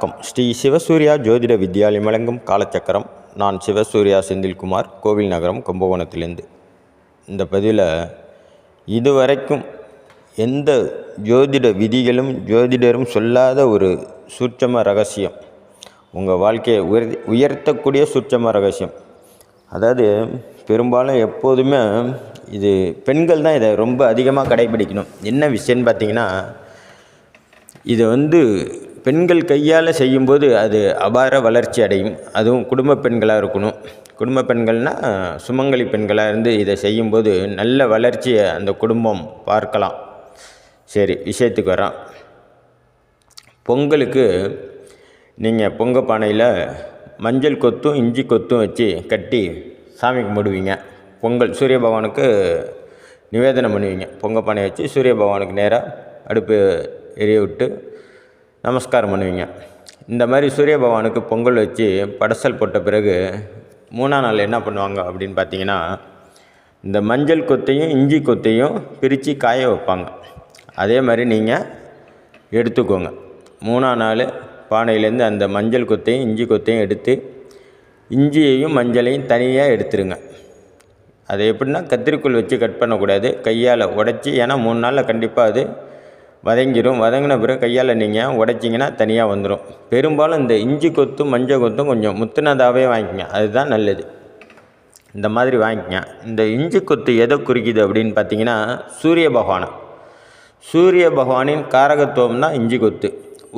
வணக்கம். ஸ்ரீ சிவசூர்யா ஜோதிட வித்யாலயம் வழங்கும் காலச்சக்கரம். நான் சிவசூர்யா செந்தில்குமார் கோவில் நகரம் கும்பகோணத்திலிருந்து. இந்த பதிவில் இதுவரைக்கும் எந்த ஜோதிட விதிகளும் ஜோதிடரும் சொல்லாத ஒரு சூட்சம ரகசியம். உங்கள் வாழ்க்கையை உயர் உயர்த்தக்கூடிய சூட்சம ரகசியம். அதாவது பெரும்பாலும் எப்போதுமே இது பெண்கள் தான் இதை ரொம்ப அதிகமாக கடைபிடிக்கணும். என்ன விஷயம்னு பார்த்தீங்கன்னா இது வந்து பெண்கள் கையால் செய்யும்போது அது அபார வளர்ச்சி அடையும். அதுவும் குடும்ப பெண்களாக இருக்கணும். குடும்ப பெண்கள்னால் சுமங்கலி பெண்களாக இருந்து இதை செய்யும்போது நல்ல வளர்ச்சியை அந்த குடும்பம் பார்க்கலாம். சரி விஷயத்துக்கு வரோம் பொங்கலுக்கு நீங்கள் பொங்க பானையில் மஞ்சள் கொத்தும் இஞ்சி கொத்தும் வச்சு கட்டி சாமி கும்பிடுவீங்க. பொங்கல் சூரிய பகவானுக்கு நிவேதனம் பண்ணுவீங்க. பொங்க பானையை வச்சு சூரிய பகவானுக்கு நேராக அடுப்பு எரிய விட்டு நமஸ்காரம் பண்ணுவீங்க. இந்த மாதிரி சூரிய பகவானுக்கு பொங்கல் வச்சு படசல் போட்ட பிறகு மூணாம் நாள் என்ன பண்ணுவாங்க அப்படின்னு பார்த்தீங்கன்னா இந்த மஞ்சள் கொத்தையும் இஞ்சி கொத்தையும் பிரித்து காய வைப்பாங்க. அதே மாதிரி நீங்கள் எடுத்துக்கோங்க. மூணாம் நாள் பானையிலேருந்து அந்த மஞ்சள் கொத்தையும் இஞ்சி கொத்தையும் எடுத்து இஞ்சியையும் மஞ்சளையும் தனியாக எடுத்துருங்க. அது எப்படின்னா கத்திரிக்கோல் வச்சு கட் பண்ணக்கூடாது. கையால் உடச்சி ஏன்னா மூணு நாளில் கண்டிப்பாக அது வதங்கிடும் வதங்கின பிறகு கையால் நீங்கள் உடைச்சிங்கன்னா தனியாக வந்துடும் பெரும்பாலும் இந்த இஞ்சி கொத்தும் மஞ்சள் கொத்தும் கொஞ்சம் முத்துனதாகவே வாங்கிக்கங்க அதுதான் நல்லது. இந்த மாதிரி வாங்கிக்கங்க இந்த இஞ்சி கொத்து எதை குறிக்குது அப்படின்னு பார்த்தீங்கன்னா சூரிய பகவானை. சூரிய பகவானின் காரகத்துவம் தான் இஞ்சி கொத்து.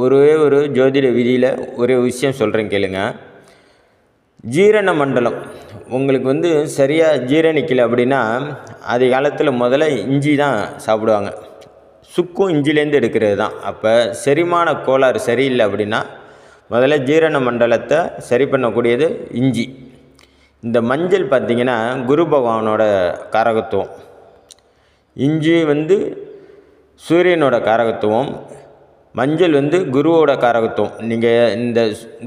ஒரே ஒரு ஜோதிட விதியில் ஒரே விஷயம் சொல்கிறேன் கேளுங்க. ஜீரண மண்டலம். உங்களுக்கு வந்து சரியாக ஜீரணிக்கலை அப்படின்னா ஆதி காலத்தில் முதல்ல இஞ்சி தான் சாப்பிடுவாங்க. சுக்கும் இஞ்சிலேருந்து எடுக்கிறது தான். அப்போ செரிமான கோளாறு சரியில்லை அப்படின்னா முதல்ல ஜீரண மண்டலத்தை சரி பண்ணக்கூடியது இஞ்சி. இந்த மஞ்சள் பார்த்திங்கன்னா குரு பகவானோட காரகத்துவம். இஞ்சி வந்து சூரியனோட காரகத்துவம் மஞ்சள் வந்து குருவோட காரகத்துவம். நீங்கள் இந்த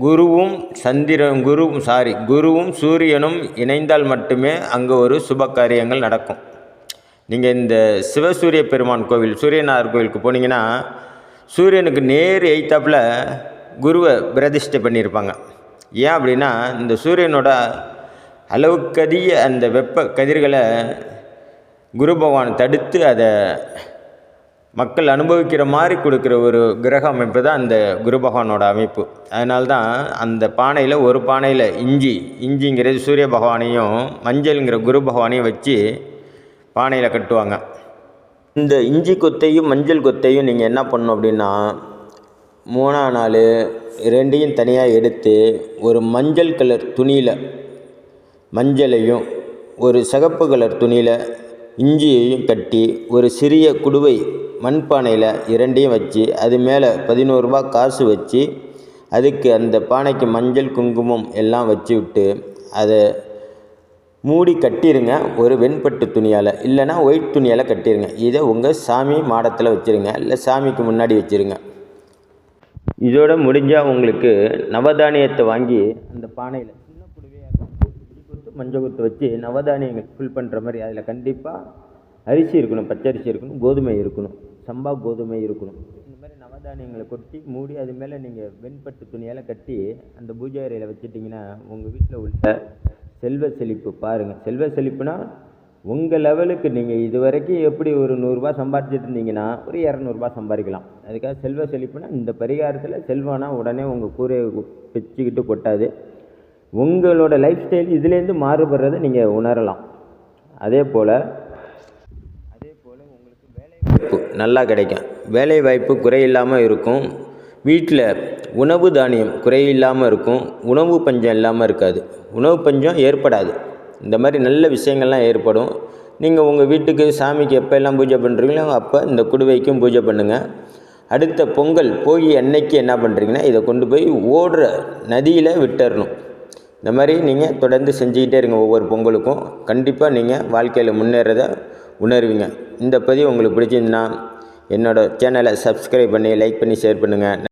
குருவும் சந்திரன் குருவும் சாரி குருவும் சூரியனும் இணைந்தால் மட்டுமே அங்கே ஒரு சுப காரியங்கள் நடக்கும். நீங்கள் இந்த சிவசூரிய பெருமான் கோவில் சூரியனார் கோவிலுக்கு போனீங்கன்னா சூரியனுக்கு நேர் எய்த்தாப்பில் குருவை பிரதிஷ்டை பண்ணியிருப்பாங்க. ஏன் அப்படின்னா இந்த சூரியனோட அளவுக்கதிய அந்த வெப்ப கதிர்களை குரு பகவான் தடுத்து அதை மக்கள் அனுபவிக்கிற மாதிரி கொடுக்குற ஒரு கிரக அமைப்பு தான் அந்த குரு பகவானோட அமைப்பு. அதனால தான் அந்த பானையில் ஒரு பானையில் இஞ்சி இஞ்சிங்கிறது சூரிய பகவானையும் மஞ்சள்ங்கிற குரு பகவானையும் வச்சு பானையில் கட்டுவாங்க. இந்த இஞ்சி கொத்தையும் மஞ்சள் கொத்தையும் நீங்கள் என்ன பண்ணணும் அப்படின்னா மூணாம் நாள் ரெண்டையும் தனியாக எடுத்து ஒரு மஞ்சள் கலர் துணியில் மஞ்சளையும் ஒரு சிகப்பு கலர் துணியில் இஞ்சியையும் கட்டி ஒரு சிறிய குடுவை மண்பானையில் இரண்டையும் வச்சு அது மேலே பதினோருபா காசு வச்சு அதுக்கு அந்த பானைக்கு மஞ்சள் குங்குமம் எல்லாம் வச்சு விட்டு அதை மூடி கட்டிடுங்க ஒரு வெண்பட்டு துணியால் இல்லைன்னா ஒயிட் துணியால் கட்டிடுங்க இதை உங்கள் சாமி மாடத்தில் வச்சுருங்க இல்லை சாமிக்கு முன்னாடி வச்சுருங்க. இதோட முடிஞ்சால் உங்களுக்கு நவதானியத்தை வாங்கி அந்த பானையில் சின்ன புடுவையாக கொத்து மஞ்சள் கொத்து வச்சு நவதானியங்கள் ஃபில் பண்ணுற மாதிரி அதில் கண்டிப்பாக அரிசி இருக்கணும் பச்சரிசி இருக்கணும் கோதுமை இருக்கணும் சம்பா கோதுமை இருக்கணும். இந்த மாதிரி நவதானியங்களை கொட்டி மூடி அது மேலே நீங்கள் வெண்பட்டு துணியால் கட்டி அந்த பூஜை அறையில் வச்சுட்டிங்கன்னா உங்கள் வீட்டில் உள்ள செல்வ செழிப்பு பாருங்கள் செல்வ செழிப்புனா உங்கள் லெவலுக்கு நீங்கள் இது வரைக்கும் எப்படி ஒரு நூறுரூவா சம்பாதிச்சிட்டு இருந்தீங்கன்னா ஒரு இரநூறுபா சம்பாதிக்கலாம். அதுக்காக செல்வ செழிப்புனா இந்த பரிகாரத்தில் செல்வம்னா உடனே உங்கள் கூரையை பிச்சுக்கிட்டு கொட்டாது. உங்களோட லைஃப் ஸ்டைல் இதுலேருந்து மாறுபடுறதை நீங்கள் உணரலாம். அதே போல் அதே போல் உங்களுக்கு வேலை வாய்ப்பு நல்லா கிடைக்கும். வேலை வாய்ப்பு குறையில்லாமல் இருக்கும். வீட்டில் உணவு தானியம் குறையில்லாமல் இருக்கும் உணவு பஞ்சம் இல்லாமல் இருக்காது. உணவு பஞ்சம் ஏற்படாது. இந்த மாதிரி நல்ல விஷயங்கள்லாம் ஏற்படும். நீங்கள் உங்கள் வீட்டுக்கு சாமிக்கு எப்போ எல்லாம் பூஜை பண்ணுறீங்களோ அப்போ இந்த குடுவைக்கும் பூஜை பண்ணுங்கள் அடுத்த பொங்கல் போய் அன்னைக்கு என்ன பண்ணுறீங்கன்னா இதை கொண்டு போய் ஓடுற நதியில் விட்டுறணும். இந்த மாதிரி நீங்கள் தொடர்ந்து செஞ்சுக்கிட்டே இருங்க ஒவ்வொரு பொங்கலுக்கும். கண்டிப்பாக நீங்கள் வாழ்க்கையில் முன்னேறதை உணர்வீங்க. இந்த பதிவு உங்களுக்கு பிடிச்சிருந்துன்னா என்னோடய சேனலை சப்ஸ்கிரைப் பண்ணி லைக் பண்ணி ஷேர் பண்ணுங்கள்